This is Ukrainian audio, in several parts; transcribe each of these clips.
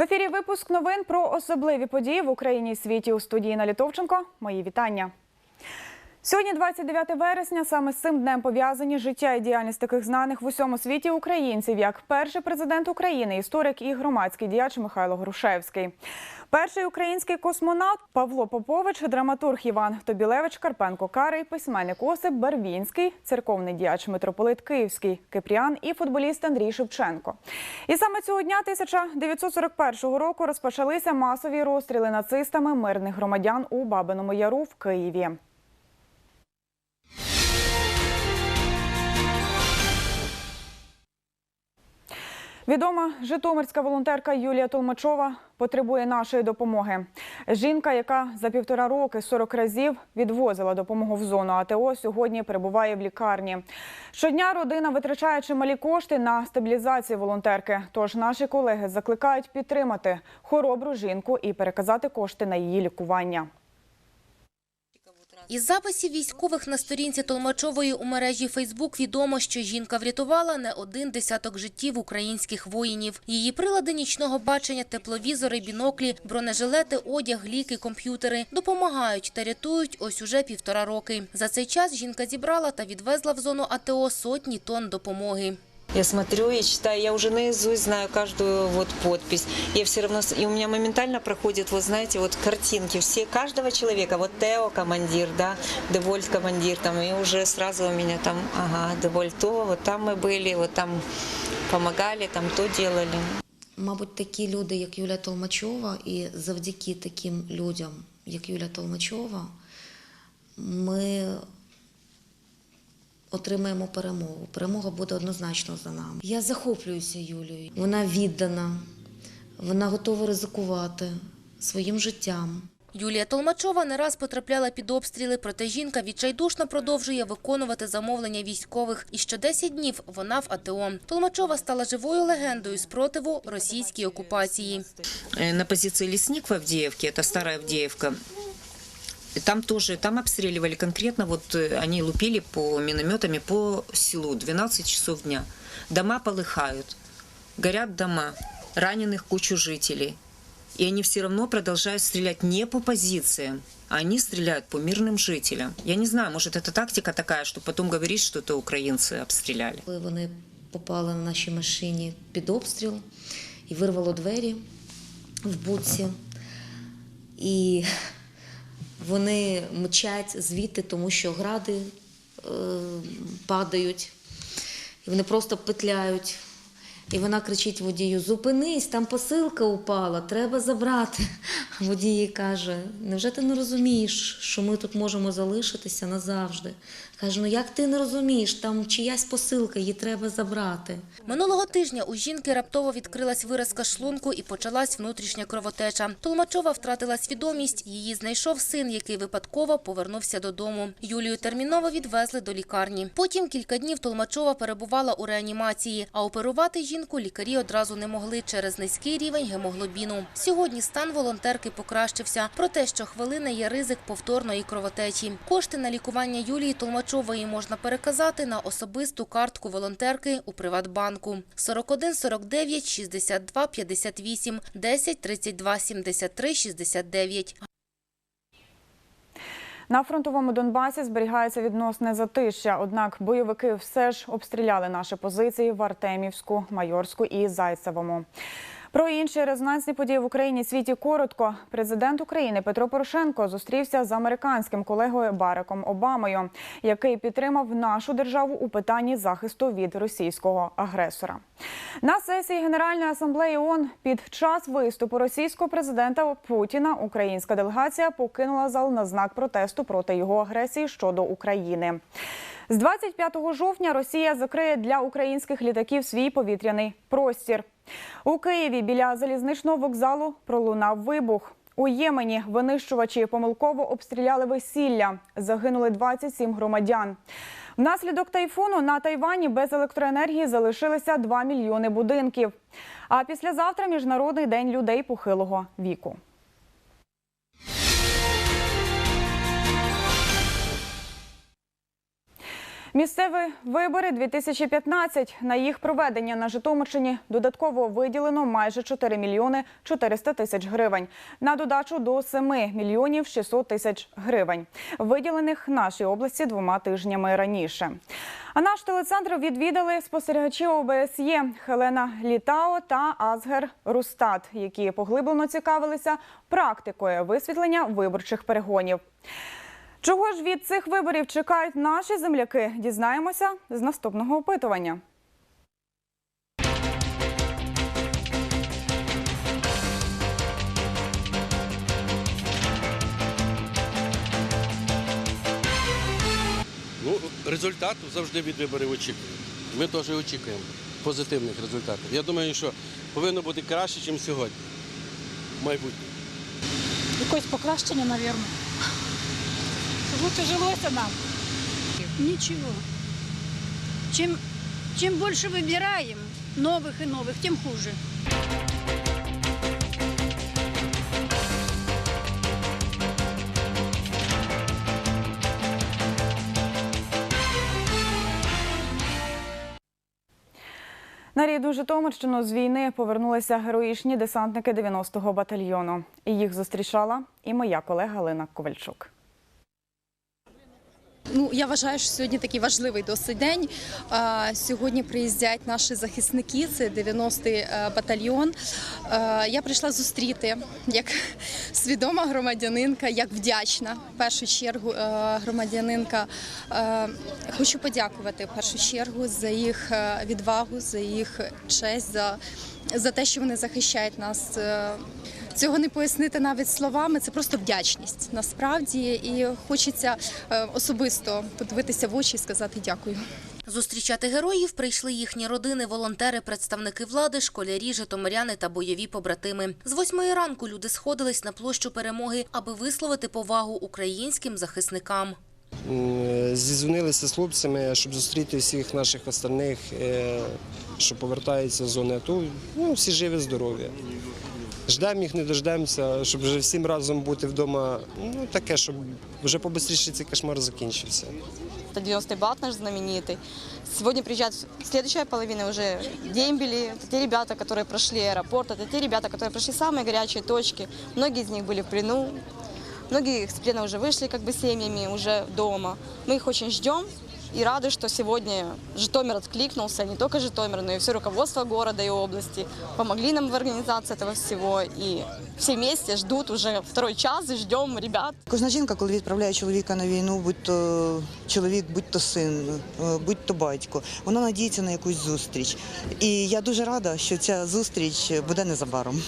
ефірі випуск новин про особливі події в Україні і світі у студії на Літовченко. Мої вітання. Сьогодні, 29 вересня, саме з цим днем пов'язані життя і діяльність таких знаних в усьому світі українців, як перший президент України, історик і громадський діяч Михайло Грушевський. Перший український космонавт Павло Попович, драматург Іван Тобілевич, Карпенко Карий, письменник Осип Барвінський, церковний діяч митрополит Київський, Кипріан і футболіст Андрій Шевченко. І саме цього дня 1941 року розпочалися масові розстріли нацистами мирних громадян у Бабиному Яру в Києві. Відома житомирська волонтерка Юлія Толмачова потребує нашої допомоги. Жінка, яка за півтора роки 40 разів відвозила допомогу в зону АТО, сьогодні перебуває в лікарні. Щодня родина витрачає чималі кошти на стабілізацію волонтерки. Тож наші колеги закликають підтримати хоробру жінку і переказати кошти на її лікування. Із записів військових на сторінці Толмачової у мережі Фейсбук відомо, що жінка врятувала не один десяток життів українських воїнів. Її прилади нічного бачення, тепловізори, біноклі, бронежилети, одяг, ліки, комп'ютери допомагають та рятують ось уже півтора роки. За цей час жінка зібрала та відвезла в зону АТО сотні тонн допомоги. Я смотрю и читаю, я уже наизусть знаю каждую вот подпись. Я все равно, и у меня моментально проходит, вот знаете, вот картинки все, каждого человека. Вот Тео командир, да, Девольт командир, там, и уже сразу у меня там, ага, Девольт то, вот там мы были, вот там помогали, там то делали. Мабуть, такі люди, як Юля Толмачова, і завдяки таким людям, як Юля Толмачова, ми отримаємо перемогу. Перемога буде однозначно за нами. Я захоплююся Юлією. Вона віддана, вона готова ризикувати своїм життям. Юлія Толмачова не раз потрапляла під обстріли, проте жінка відчайдушно продовжує виконувати замовлення військових. І що 10 днів вона в АТО. Толмачова стала живою легендою спротиву російській окупації. Э, На позиции Лесник в Авдеевке, это старая Авдеевка, там тоже, там обстреливали конкретно, вот э, они лупили по минометами по селу 12 часов дня. Дома полыхают, горят дома, раненых кучу жителей. И они все равно продолжают стрелять не по позициям, а они стреляют по мирным жителям. Я не знаю, может это тактика такая, что потом говорить, что это украинцы обстреляли. Коли вони попали на нашій машині під обстріл і вирвало двері в буці. І вони мчать звідти, тому що гради е, падають, і вони просто петляють. І вона кричить водію: Зупинись, там посилка упала, треба забрати. Водій каже: Невже ти не розумієш, що ми тут можемо залишитися назавжди? Каже, ну як ти не розумієш, там чиясь посилка, її треба забрати. Минулого тижня у жінки раптово відкрилась виразка шлунку і почалась внутрішня кровотеча. Толмачова втратила свідомість. Її знайшов син, який випадково повернувся додому. Юлію терміново відвезли до лікарні. Потім кілька днів Толмачова перебувала у реанімації, а оперувати жінку лікарі одразу не могли через низький рівень гемоглобіну. Сьогодні стан волонтерки покращився. Проте, що хвилини є ризик повторної кровотечі. Кошти на лікування Юлії Толмачової можна переказати на особисту картку волонтерки у Приватбанку 41 49 62 58 10 32 73 69. На фронтовому Донбасі зберігається відносне затища. Однак бойовики все ж обстріляли наші позиції в Артемівську, Майорську і Зайцевому. Про інші резонансні події в Україні світі коротко. Президент України Петро Порошенко зустрівся з американським колегою Бараком Обамою, який підтримав нашу державу у питанні захисту від російського агресора. На сесії Генеральної асамблеї ООН під час виступу російського президента Путіна українська делегація покинула зал на знак протесту проти його агресії щодо України. З 25 жовтня Росія закриє для українських літаків свій повітряний простір. У Києві біля залізничного вокзалу пролунав вибух. У Ємені винищувачі помилково обстріляли весілля. Загинули 27 громадян. Внаслідок тайфуну на Тайвані без електроенергії залишилися 2 мільйони будинків. А післязавтра міжнародний день людей похилого віку. Місцеві вибори 2015. На їх проведення на Житомирщині додатково виділено майже 4 мільйони 400 тисяч гривень. На додачу до 7 мільйонів 600 тисяч гривень, виділених нашій області двома тижнями раніше. А наш телецентр відвідали спостерігачі ОБСЄ Хелена Літао та Азгер Рустат, які поглиблено цікавилися практикою висвітлення виборчих перегонів. Чого ж від цих виборів чекають наші земляки? Дізнаємося з наступного опитування. Ну, результату завжди від виборів очікуємо. Ми теж очікуємо позитивних результатів. Я думаю, що повинно бути краще, ніж сьогодні. В майбутньому. Якось покращення, мабуть Щоб лучше жилося нам. Ничего. Чем, чем больше выбираем новых и новых, тем хуже. На рідну Житомирщину з війни повернулися героїчні десантники 90-го батальйону. І їх зустрічала і моя колега Галина Ковальчук. Ну, я вважаю, що сьогодні такий важливий досить день. Сьогодні приїздять наші захисники, це 90-й е, батальйон. Е, Я прийшла зустріти як свідома громадянинка, як вдячна в першу чергу е, громадянинка. Хочу подякувати в першу чергу за їх відвагу, за їх честь, за, за те, що вони захищають нас. Е, Цього не пояснити навіть словами. Це просто вдячність насправді, і хочеться е, особисто подивитися в очі і сказати дякую. Зустрічати героїв прийшли їхні родини, волонтери, представники влади, школярі, житомиряни та бойові побратими. З восьмої ранку люди сходились на площу перемоги, аби висловити повагу українським захисникам. Зізвонилися з хлопцями, щоб зустріти всіх наших остальних, е, що повертаються з зони АТО. Ну, всі живі, здорові. Ждемо їх, не дождемося, щоб вже всім разом бути вдома. Ну, таке, щоб вже побистріше цей кошмар закінчився. Это 90-й бат наш знаменитый. Сегодня приезжает следующая половина уже дембели. Это те ребята, которые прошли аэропорт. Это те ребята, которые прошли самые горячие точки. Многие из них были в плену. Многие из плена уже вышли как бы семьями, уже дома. Мы их очень ждем и рады, что сегодня Житомир откликнулся, не только Житомир, но и все руководство города и области. Помогли нам в организации этого всего. И все вместе ждут уже второй час и ждем ребят. Кожна жінка, коли відправляє чоловіка на війну, будь то чоловік, будь то син, е, будь то батько, вона надіється на якусь зустріч. І я дуже рада, що ця зустріч буде незабаром.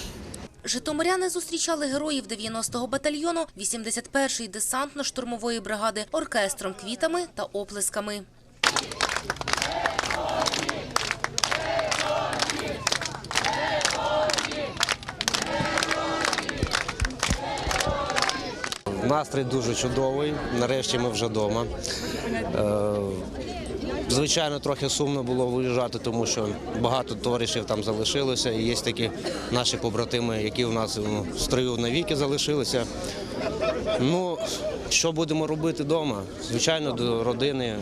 Житомиряни зустрічали героїв 90-го батальйону 81-ї десантно-штурмової бригади оркестром, квітами та оплесками. Настрій дуже чудовий. Нарешті ми вже вдома. Звичайно, трохи сумно було виїжджати, тому що багато товаришів там залишилося. І є такі наші побратими, які у нас ну, в строю навіки залишилися. Ну, що будемо робити вдома? Звичайно, до родини,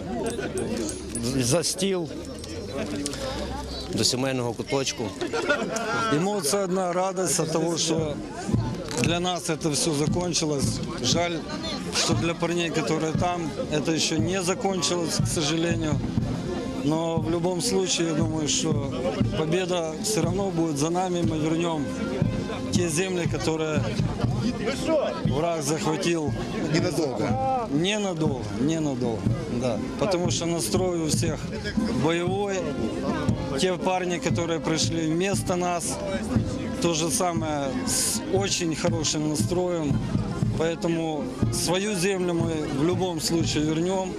за стіл, до сімейного куточку. Эмоция одна, радость от того, что для нас это все закончилось. Жаль, что для парней, которые там, это еще не закончилось, к сожалению. Но в любом случае, я думаю, что победа все равно будет за нами. Мы вернем те земли, которые враг захватил. Ненадолго. Ненадолго, ненадолго, да. Потому что настрой у всех боевой. Те парни, которые пришли вместо нас, то же самое с очень хорошим настроем. Поэтому свою землю мы в любом случае вернем.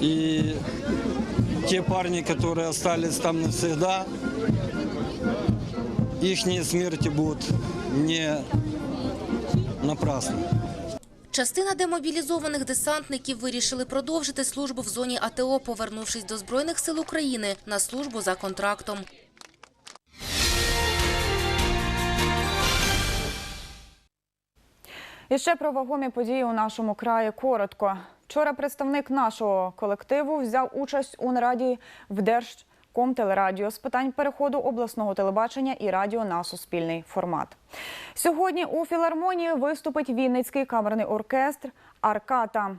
И те парни, которые остались там навсегда, их смерти будут не напрасны. Частина демобілізованих десантників вирішили продовжити службу в зоні АТО, повернувшись до Збройних сил України на службу за контрактом. І ще про вагомі події у нашому краї коротко. Вчора представник нашого колективу взяв участь у нараді в Держкомтелерадіо з питань переходу обласного телебачення і радіо на суспільний формат. Сьогодні у філармонії виступить Вінницький камерний оркестр Арката.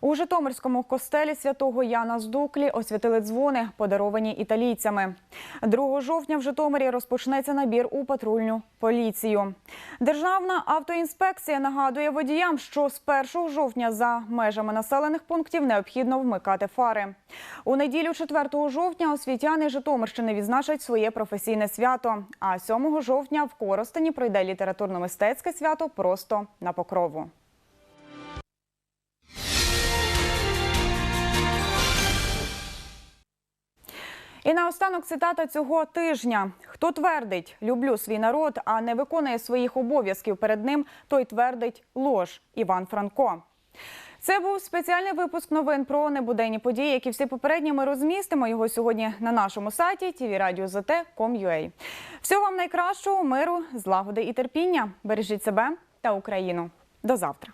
У Житомирському костелі святого Яна з Дуклі освятили дзвони, подаровані італійцями. 2 жовтня в Житомирі розпочнеться набір у патрульну поліцію. Державна автоінспекція нагадує водіям, що з 1 жовтня за межами населених пунктів необхідно вмикати фари. У неділю 4 жовтня освітяни Житомирщини відзначать своє професійне свято. А 7 жовтня в Коростені пройде літературно-мистецьке свято просто на покрову. І наостанок цитата цього тижня: хто твердить люблю свій народ, а не виконує своїх обов'язків перед ним, той твердить лож. Іван Франко. Це був спеціальний випуск новин про небуденні події, які всі попередні ми розмістимо його сьогодні на нашому сайті tvradio.zt.com.ua. Всього вам найкращого, миру, злагоди і терпіння. Бережіть себе та Україну. До завтра.